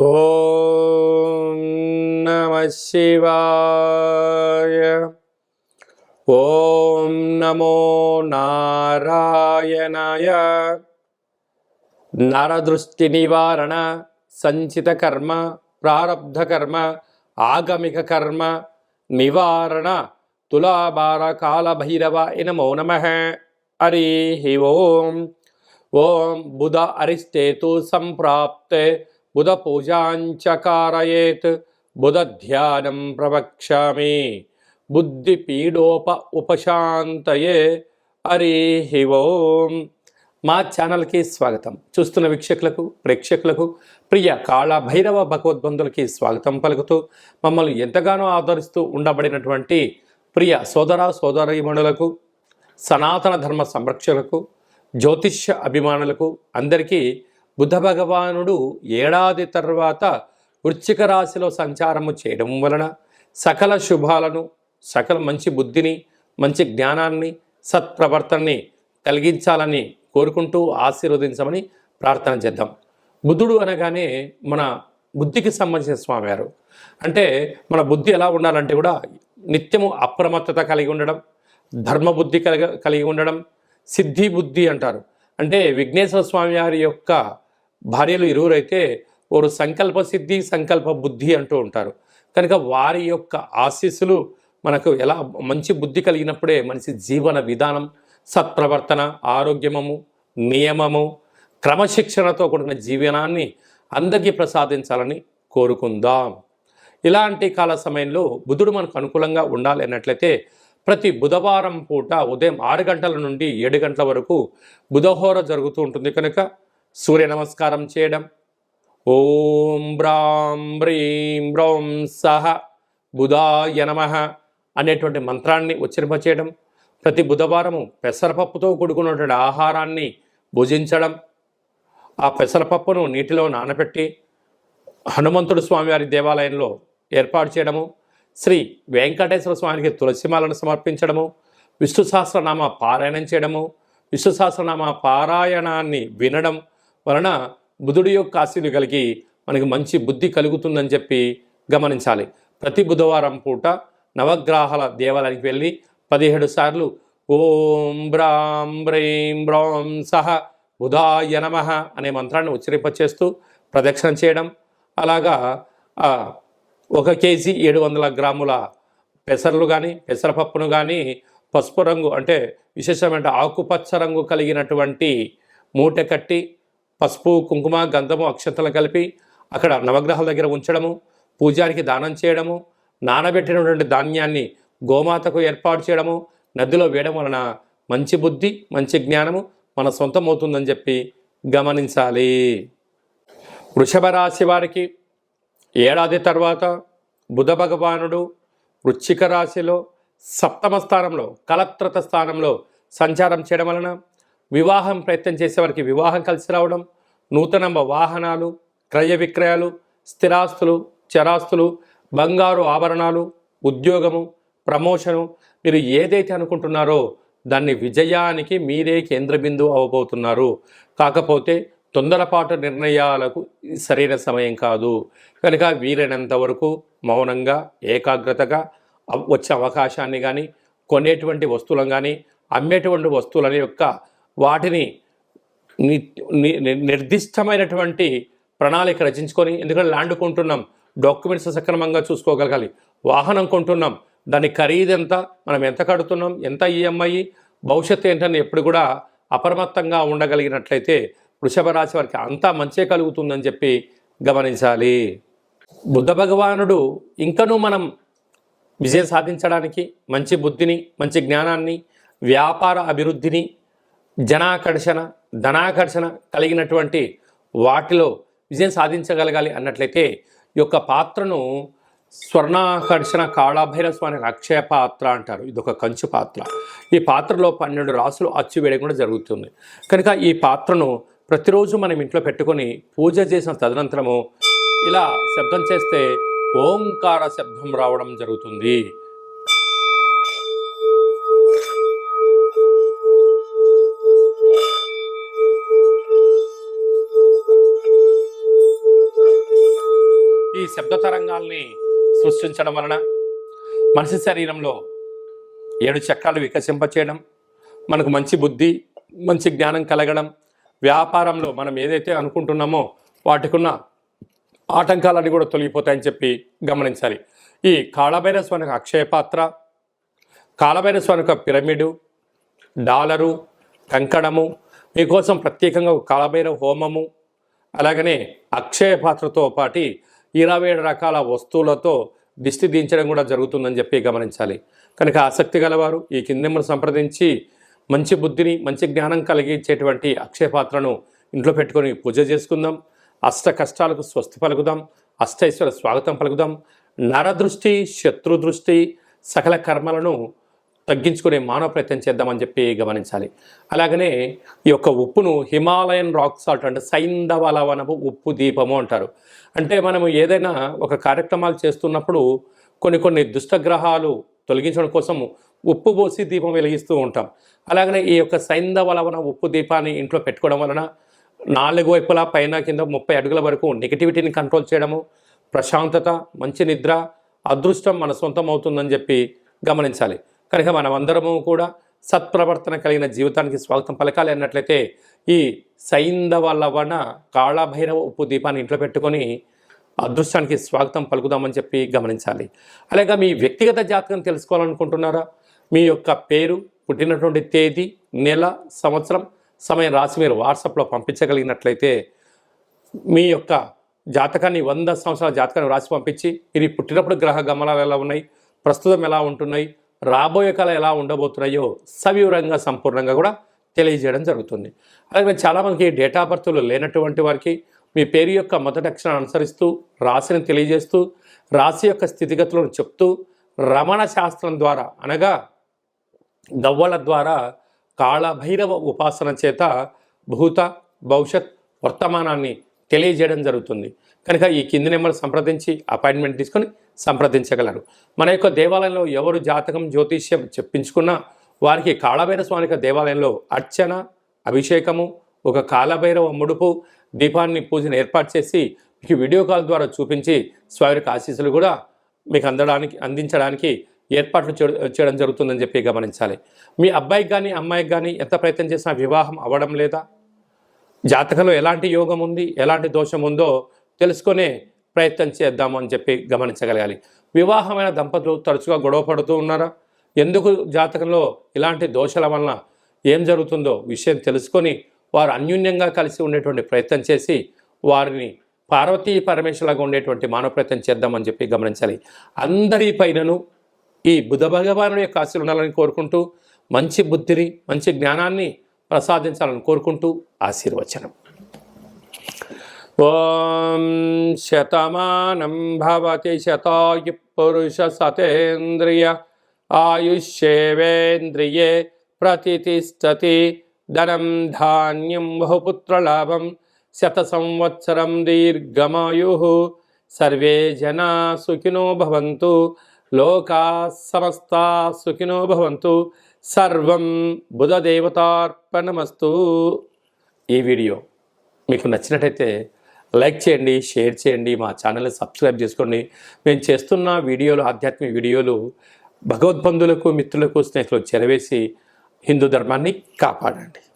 ఓం నమ శివాయ. ఓం నమో నారాయణాయ. నరదృష్టి నివారణ సంచిత కర్మ ప్రారబ్ధ కర్మ ఆగమిక కర్మ నివారణ తులాభార కాలభైరవ నమో నమ. హరి ఓం. ఓం బుధ అరిష్టేతు సంప్రాప్తే బుధ పూజాంచకారయేత్ బుధ ధ్యానం ప్రవక్ష్యామి బుద్ధి పీడోప ఉపశాంతయే హరి ఓం మా ఛానల్కి స్వాగతం. చూస్తున్న వీక్షకులకు ప్రేక్షకులకు ప్రియ కాళ భైరవ భగవద్బంధులకి స్వాగతం పలుకుతూ మమ్మల్ని ఎంతగానో ఆదరిస్తూ ఉండబడినటువంటి ప్రియ సోదర సోదరీమణులకు సనాతన ధర్మ సంరక్షకులకు జ్యోతిష్య అభిమానులకు అందరికీ బుద్ధ భగవానుడు ఏడాది తర్వాత వృశ్చిక రాశిలో సంచారము చేయడం వలన సకల శుభాలను సకల మంచి బుద్ధిని మంచి జ్ఞానాన్ని సత్ప్రవర్తనని కలిగించాలని కోరుకుంటూ ఆశీర్వదించమని ప్రార్థన చేద్దాం. బుద్ధుడు అనగానే మన బుద్ధికి సంబంధించిన స్వామివారు. అంటే మన బుద్ధి ఎలా ఉండాలంటే కూడా నిత్యము అప్రమత్తత కలిగి ఉండడం ధర్మబుద్ధి కలిగ కలిగి ఉండడం సిద్ధి బుద్ధి అంటారు. అంటే విఘ్నేశ్వర స్వామి వారి యొక్క భార్యలు ఇరువురైతే వారు సంకల్ప సిద్ధి సంకల్ప బుద్ధి అంటూ ఉంటారు. కనుక వారి యొక్క ఆశీస్సులు మనకు ఎలా మంచి బుద్ధి కలిగినప్పుడే మనిషి జీవన విధానం సత్ప్రవర్తన ఆరోగ్యమము నియమము క్రమశిక్షణతో కూడిన జీవనాన్ని అందరికీ ప్రసాదించాలని కోరుకుందాం. ఇలాంటి కాల సమయంలో బుధుడు మనకు అనుకూలంగా ఉండాలి అన్నట్లయితే ప్రతి బుధవారం పూట ఉదయం ఆరు గంటల నుండి ఏడు గంటల వరకు బుధహోర జరుగుతూ ఉంటుంది. కనుక సూర్య నమస్కారం చేయడం. ఓం బ్రాం బ్రీం బ్రౌం సహ బుధాయ నమ అనేటువంటి మంత్రాన్ని ఉచ్చరింపచేయడం. ప్రతి బుధవారము పెసరపప్పుతో కూడుకున్నటువంటి ఆహారాన్ని భుజించడం. ఆ పెసరపప్పును నీటిలో నానబెట్టి హనుమంతుడు స్వామివారి దేవాలయంలో ఏర్పాటు చేయడము. శ్రీ వెంకటేశ్వర స్వామికి తులసిమాలను సమర్పించడము. విష్ణు సహస్రనామ పారాయణం చేయడము. విష్ణు సహస్రనామ పారాయణాన్ని వినడం. వలన బుధుడి యొక్క ఆశీలు కలిగి మనకి మంచి బుద్ధి కలుగుతుందని చెప్పి గమనించాలి. ప్రతి బుధవారం పూట నవగ్రహాల దేవాలయానికి వెళ్ళి పదిహేడు సార్లు ఓం బ్రాం బ్రైం బ్రాం సహ బుధాయ నమ అనే మంత్రాన్ని ఉచ్చరింపచేస్తూ ప్రదక్షిణ చేయడం. అలాగా ఒక కేజీ ఏడు వందల గ్రాముల పెసర్లు కానీ పెసరపప్పును కానీ పసుపు రంగు అంటే విశేషమైన ఆకుపచ్చ రంగు కలిగినటువంటి మూట కట్టి పసుపు కుంకుమ గంధము అక్షంతలు కలిపి అక్కడ నవగ్రహాల దగ్గర ఉంచడము పూజారికి దానం చేయడము నానబెట్టినటువంటి ధాన్యాన్ని గోమాతకు ఏర్పాటు చేయడము నదిలో వేయడం వలన మంచి బుద్ధి మంచి జ్ఞానము మన సొంతమవుతుందని చెప్పి గమనించాలి. వృషభ రాశి వారికి ఏడాది తర్వాత బుధ భగవానుడు వృశ్చిక రాశిలో సప్తమ స్థానంలో కలత్రత స్థానంలో సంచారం చేయడం వలన వివాహం ప్రయత్నం చేసేవారికి వివాహం కలిసి రావడం నూతన వాహనాలు క్రయ విక్రయాలు స్థిరాస్తులు చరాస్తులు బంగారు ఆభరణాలు ఉద్యోగము ప్రమోషను మీరు ఏదైతే అనుకుంటున్నారో దాన్ని విజయానికి మీరే కేంద్ర బిందువు అవ్వబోతున్నారు కాకపోతే తొందరపాటు నిర్ణయాలకు సరైన సమయం కాదు. కనుక వీలైనంత వరకు మౌనంగా ఏకాగ్రతగా వచ్చే అవకాశాన్ని కానీ కొనేటువంటి వస్తువులను కానీ అమ్మేటువంటి వస్తువులని యొక్క వాటిని నిర్దిష్టమైనటువంటి ప్రణాళిక రచించుకొని ఎందుకంటే ల్యాండ్ కొంటున్నాం డాక్యుమెంట్స్ సక్రమంగా చూసుకోగలగాలి. వాహనం కొంటున్నాం దాని ఖరీదు ఎంత మనం ఎంత కడుతున్నాం ఎంత ఈఎంఐ భవిష్యత్తు ఏంటని ఎప్పుడు కూడా అప్రమత్తంగా ఉండగలిగినట్లయితే వృషభ రాశి వారికి అంతా మంచే కలుగుతుందని చెప్పి గమనించాలి. బుద్ధ భగవానుడు ఇంకనూ మనం విజయం సాధించడానికి మంచి బుద్ధిని మంచి జ్ఞానాన్ని వ్యాపార అభివృద్ధిని జనాకర్షణ ధనాకర్షణ కలిగినటువంటి వాటిలో విజయం సాధించగలగాలి అన్నట్లయితే ఈ యొక్క పాత్రను స్వర్ణాకర్షణ కాళాభైర స్వామి అక్షయ పాత్ర అంటారు. ఇది ఒక కంచు పాత్ర. ఈ పాత్రలో పన్నెండు రాసులు అచ్చు వేయడం కూడా జరుగుతుంది. కనుక ఈ పాత్రను ప్రతిరోజు మనం ఇంట్లో పెట్టుకొని పూజ చేసిన తదనంతరము ఇలా శబ్దం చేస్తే ఓంకార శబ్దం రావడం జరుగుతుంది. ఈ శబ్ద తరంగాల్ని సృష్టించడం వలన మనిషి శరీరంలో ఏడు చక్రాలు వికసింపచేయడం మనకు మంచి బుద్ధి మంచి జ్ఞానం కలగడం వ్యాపారంలో మనం ఏదైతే అనుకుంటున్నామో వాటికున్న ఆటంకాలన్నీ కూడా తొలగిపోతాయని చెప్పి గమనించాలి. ఈ కాళభైర స్వామి అక్షయపాత్ర కాళభైర స్వామి పిరమిడు డాలరు కంకణము మీకోసం ప్రత్యేకంగా ఒక కాళభైరవ హోమము అలాగనే అక్షయ పాత్రతో పాటి ఇరవై ఏడు రకాల వస్తువులతో దిష్టి దించడం కూడా జరుగుతుందని చెప్పి గమనించాలి. కనుక ఆసక్తి గలవారు ఈ కిందెమ్మను సంప్రదించి మంచి బుద్ధిని మంచి జ్ఞానం కలిగించేటువంటి అక్షయ పాత్రను ఇంట్లో పెట్టుకొని పూజ చేసుకుందాం. అష్ట కష్టాలకు స్వస్తి పలుకుదాం. అష్టైశ్వర స్వాగతం పలుకుదాం. నరదృష్టి శత్రు దృష్టి సకల కర్మలను తగ్గించుకునే మానవ ప్రయత్నం చేద్దామని చెప్పి గమనించాలి. అలాగనే ఈ యొక్క ఉప్పును హిమాలయన్ రాక్ సాల్ట్ అంటే సైంధవలవనము ఉప్పు దీపము అంటారు. అంటే మనము ఏదైనా ఒక కార్యక్రమాలు చేస్తున్నప్పుడు కొన్ని కొన్ని దుష్టగ్రహాలు తొలగించడం కోసం ఉప్పు పోసి దీపం వెలిగిస్తూ ఉంటాం. అలాగనే ఈ యొక్క సైంధవలవన ఉప్పు దీపాన్ని ఇంట్లో పెట్టుకోవడం వలన నాలుగు వైపులా పైన కింద ముప్పై అడుగుల వరకు నెగిటివిటీని కంట్రోల్ చేయడము ప్రశాంతత మంచి నిద్ర అదృష్టం మన సొంతం అవుతుందని చెప్పి గమనించాలి. కనుక మనమందరము కూడా సత్ప్రవర్తన కలిగిన జీవితానికి స్వాగతం పలకాలి అన్నట్లయితే ఈ సైంధవ లవణ కాళభైరవ ఉప్పు దీపాన్ని ఇంట్లో పెట్టుకొని అదృష్టానికి స్వాగతం పలుకుదామని చెప్పి గమనించాలి. అలాగే మీ వ్యక్తిగత జాతకం తెలుసుకోవాలనుకుంటున్నారా? మీ యొక్క పేరు పుట్టినటువంటి తేదీ నెల సంవత్సరం సమయం రాసి మీరు వాట్సాప్లో పంపించగలిగినట్లయితే మీ యొక్క జాతకాన్ని వంద సంవత్సరాల జాతకాన్ని రాసి పంపించి మీరు పుట్టినప్పుడు గ్రహ గమనాలు ఎలా ఉన్నాయి? ప్రస్తుతం ఎలా ఉంటున్నాయి? రాబోయే కాలం ఎలా ఉండబోతున్నాయో సవివరంగా సంపూర్ణంగా కూడా తెలియజేయడం జరుగుతుంది. అలాగే చాలామందికి డేటా బర్త్లు లేనటువంటి వారికి మీ పేరు యొక్క మొదటి అక్షరాన్ని అనుసరిస్తూ రాశిని తెలియజేస్తూ రాశి యొక్క స్థితిగతులను చెప్తూ రమణ శాస్త్రం ద్వారా అనగా గవ్వల ద్వారా కాళభైరవ ఉపాసన చేత భూత భవిష్యత్ వర్తమానాన్ని తెలియజేయడం జరుగుతుంది. కనుక ఈ కింది నెంబర్ సంప్రదించి అపాయింట్మెంట్ తీసుకొని సంప్రదించగలరు. మన యొక్క దేవాలయంలో ఎవరు జాతకం జ్యోతిష్యం చెప్పించుకున్నా వారికి కాళభైర స్వామి దేవాలయంలో అర్చన అభిషేకము ఒక కాళభైరవ ముడుపు దీపాన్ని పూజను ఏర్పాటు చేసి మీకు వీడియో కాల్ ద్వారా చూపించి స్వామి ఆశీస్సులు కూడా మీకు అందడానికి అందించడానికి ఏర్పాట్లు చేయడం జరుగుతుందని చెప్పి గమనించాలి. మీ అబ్బాయికి కానీ అమ్మాయికి కానీ ఎంత ప్రయత్నం చేసినా వివాహం అవ్వడం లేదా? జాతకంలో ఎలాంటి యోగం ఉంది? ఎలాంటి దోషం ఉందో తెలుసుకునే ప్రయత్నం చేద్దాము అని చెప్పి గమనించగలగాలి. వివాహమైన దంపతులు తరచుగా గొడవ పడుతూ ఉన్నారా? ఎందుకు జాతకంలో ఇలాంటి దోషాల వలన ఏం జరుగుతుందో విషయం తెలుసుకొని వారు అన్యూన్యంగా కలిసి ఉండేటువంటి ప్రయత్నం చేసి వారిని పార్వతీ పరమేశ్వరులాగా ఉండేటువంటి మానవ ప్రయత్నం చేద్దామని చెప్పి గమనించాలి. అందరి పైనను ఈ బుధ భగవాను యొక్క ఆశలు ఉండాలని కోరుకుంటూ మంచి బుద్ధిని మంచి జ్ఞానాన్ని ప్రసాదించాలని కోరుకుంటూ ఆశీర్వచనం. ఓం శతమానం భవతి శతాయు పురుష సతేంద్రియ ఆయుష్యేవేంద్రియే ప్రతిష్టతి ధనం ధాన్యం బహుపుత్రలాభం శత సంవత్సరం దీర్ఘమాయు సర్వే జనా సుఖినో భవంతు లోకా సమస్తా సుఖినో భవంతు సర్వం బుధదేవతార్పణమస్తు ఈ వీడియో మీకు నచ్చినట్టయితే లైక్ చేయండి షేర్ చేయండి మా ఛానల్ని సబ్స్క్రైబ్ చేసుకోండి. మేము చేస్తున్న వీడియోలు ఆధ్యాత్మిక వీడియోలు భగవద్బంధులకు మిత్రులకు స్నేహితులకు చెరవేసి హిందూ ధర్మాన్ని కాపాడండి.